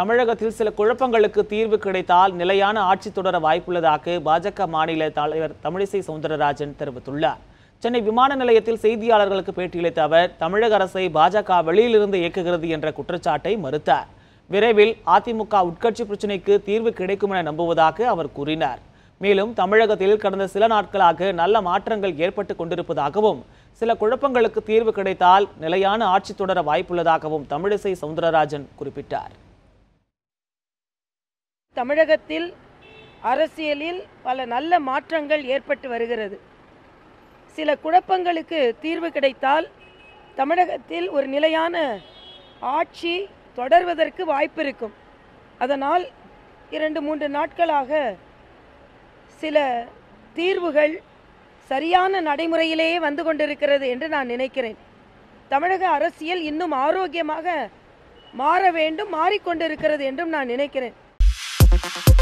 தமிழகத்தில் சில குழப்பங்களுக்கு தீர்வு கிடைத்தால் நிலையான ஆட்சி தொடர வாய்ப்புள்ளதாக பாஜக மாநில தலைவர் தமிழிசை சவுந்தரராஜன் தெரிவித்துள்ளார். சென்னை விமான நிலையத்தில் செய்தியாளர்களுக்கு பேட்டியளித்த அவர் தமிழக அரசை பாஜக வெளியிலிருந்து இயக்குகிறது என்ற குற்றச்சாட்டை மறுத்தார். விரைவில் அதிமுக உட்கட்சி பிரச்சினைக்கு தீர்வு கிடைக்கும் என நம்புவதாக அவர் கூறினார். மேலும் தமிழகத்தில் கடந்த சில நாட்களாக நல்ல மாற்றங்கள் ஏற்பட்டு கொண்டிருப்பதாகவும் சில குழப்பங்களுக்கு தீர்வு கிடைத்தால் நிலையான ஆட்சி தொடர வாய்ப்புள்ளதாகவும் தமிழிசை சவுந்தரராஜன் குறிப்பிட்டார். தமிழகத்தில் அரசியலில் பல நல்ல மாற்றங்கள் ஏற்பட்டு வருகிறது. சில குழப்பங்களுக்கு தீர்வு கிடைத்தால் தமிழகத்தில் ஒரு நிலையான ஆட்சி தொடர்வதற்கு வாய்ப்பு இருக்கும். அதனால் இரண்டு மூன்று நாட்களாக சில தீர்வுகள் சரியான நடைமுறையிலேயே வந்து கொண்டிருக்கிறது என்று நான் நினைக்கிறேன். தமிழக அரசியல் இன்னும் ஆரோக்கியமாக மாற வேண்டும் மாறிக்கொண்டிருக்கிறது என்றும் நான் நினைக்கிறேன். you